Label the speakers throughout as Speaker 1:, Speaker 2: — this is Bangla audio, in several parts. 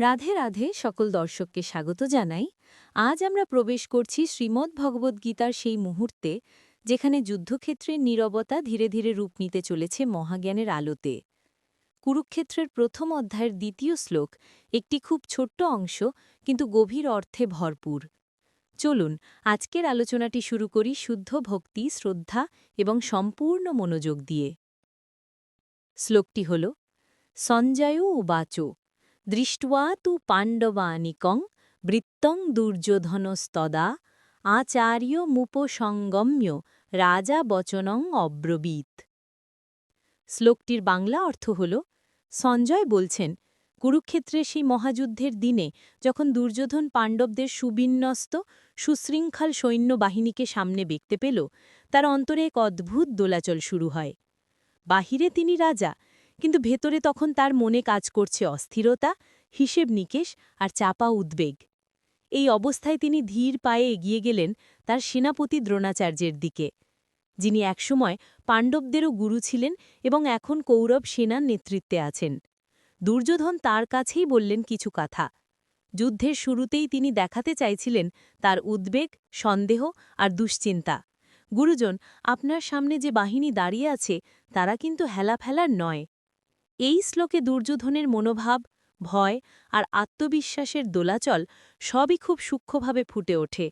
Speaker 1: রাধে রাধে সকল দর্শককে স্বাগত জানাই। আজ আমরা প্রবেশ করছি শ্রীমদ্ ভগবদ্গীতার সেই মুহূর্তে, যেখানে যুদ্ধক্ষেত্রের নীরবতা ধীরে ধীরে রূপ নিতে চলেছে মহাজ্ঞানের আলোতে। কুরুক্ষেত্রের প্রথম অধ্যায়ের দ্বিতীয় শ্লোক একটি খুব ছোট্ট অংশ, কিন্তু গভীর অর্থে ভরপুর। চলুন, আজকের আলোচনাটি শুরু করি শুদ্ধ ভক্তি, শ্রদ্ধা এবং সম্পূর্ণ মনোযোগ দিয়ে। শ্লোকটি হল, সঞ্জয় উবাচ। দৃষ্টা তু পাণ্ডবানিকং বৃত্তং দুর্যোধনস্তদা আচার্যমুপসঙ্গম্য রাজা বচনং অব্রবীত। শ্লোকটির বাংলা অর্থ হল, সঞ্জয় বলছেন, কুরুক্ষেত্রে সেই মহাযুদ্ধের দিনে যখন দুর্যোধন পাণ্ডবদের সুবিন্যস্ত, সুশৃঙ্খল সৈন্যবাহিনীকে সামনে দেখতে পেল, তার অন্তরে এক অদ্ভুত দোলাচল শুরু হয়। বাহিরে তিনি রাজা কিন্তু ভেতরে তখন তার মনে কাজ করছে অস্থিরতা, হিসেব নিকেশ আর চাপা উদ্বেগ। এই অবস্থায় তিনি ধীর পায়ে এগিয়ে গেলেন তার সেনাপতি দ্রোণাচার্যের দিকে, যিনি একসময় পাণ্ডবদেরও গুরু ছিলেন এবং এখন কৌরব সেনার নেতৃত্বে আছেন। দুর্যোধন তার কাছেই বললেন কিছু কথা। যুদ্ধের শুরুতেই তিনি দেখাতে চাইছিলেন তার উদ্বেগ, সন্দেহ আর দুশ্চিন্তা। গুরুজন, আপনার সামনে যে বাহিনী দাঁড়িয়ে আছে, তারা কিন্তু হেলাফেলার নয়। এই শ্লোকে দুর্যোধনের মনোভাব, ভয় আর আত্মবিশ্বাসের দোলাচল সবই খুব সূক্ষ্মভাবে ফুটে ওঠে।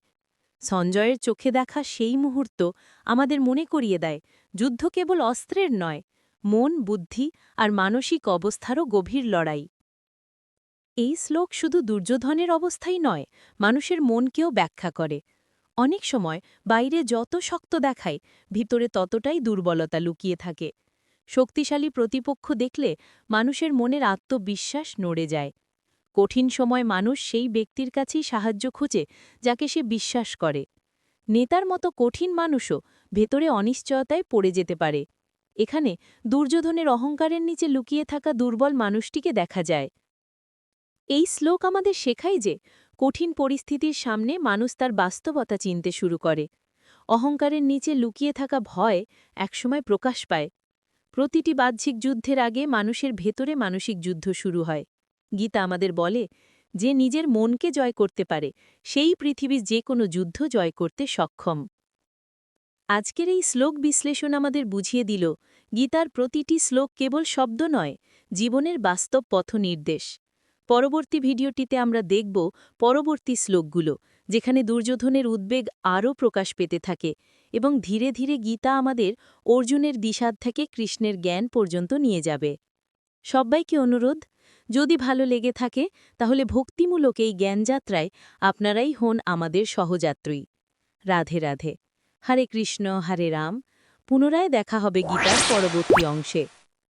Speaker 1: সঞ্জয়ের চোখে দেখা সেই মুহূর্ত আমাদের মনে করিয়ে দেয়, যুদ্ধ কেবল অস্ত্রের নয়, মন, বুদ্ধি আর মানসিক অবস্থারও গভীর লড়াই। এই শ্লোক শুধু দুর্যোধনের অবস্থাই নয়, মানুষের মনকেও ব্যাখ্যা করে। অনেক সময় বাইরে যত শক্ত দেখায়, ভিতরে ততটাই দুর্বলতা লুকিয়ে থাকে। শক্তিশালী প্রতিপক্ষ দেখলে মানুষের মনের আত্মবিশ্বাস নড়ে যায়। কঠিন সময় মানুষ সেই ব্যক্তির কাছেই সাহায্য খুঁজে, যাকে সে বিশ্বাস করে। নেতার মতো কঠিন মানুষও ভেতরে অনিশ্চয়তায় পড়ে যেতে পারে। এখানে দুর্যোধনের অহংকারের নিচে লুকিয়ে থাকা দুর্বল মানুষটিকে দেখা যায়। এই শ্লোক আমাদের শেখায় যে, কঠিন পরিস্থিতির সামনে মানুষ তার বাস্তবতা চিনতে শুরু করে। অহংকারের নিচে লুকিয়ে থাকা ভয় একসময় প্রকাশ পায়। প্রতিটি বাহ্যিক যুদ্ধের আগে মানুষের ভেতরে মানসিক যুদ্ধ শুরু হয়। গীতা আমাদের বলে, যে নিজের মনকে জয় করতে পারে, সেই পৃথিবীর যে কোনো যুদ্ধ জয় করতে সক্ষম। আজকের এই শ্লোক বিশ্লেষণ আমাদের বুঝিয়ে দিল, গীতার প্রতিটি শ্লোক কেবল শব্দ নয়, জীবনের বাস্তব পথ নির্দেশ পরবর্তী ভিডিওটিতে আমরা দেখব পরবর্তী শ্লোকগুলো, যেখানে দুর্যোধনের উদ্বেগ আরও প্রকাশ পেতে থাকে এবং ধীরে ধীরে গীতা আমাদের অর্জুনের দিশাদ থেকে কৃষ্ণের জ্ঞান পর্যন্ত নিয়ে যাবে। সবাইকে অনুরোধ, যদি ভালো লেগে থাকে, তাহলে ভক্তিমূলক এই জ্ঞানযাত্রায় আপনারাই হন আমাদের সহযাত্রী। রাধে রাধে। হরে কৃষ্ণ, হরে রাম। পুনরায় দেখা হবে গীতার পরবর্তী অংশে।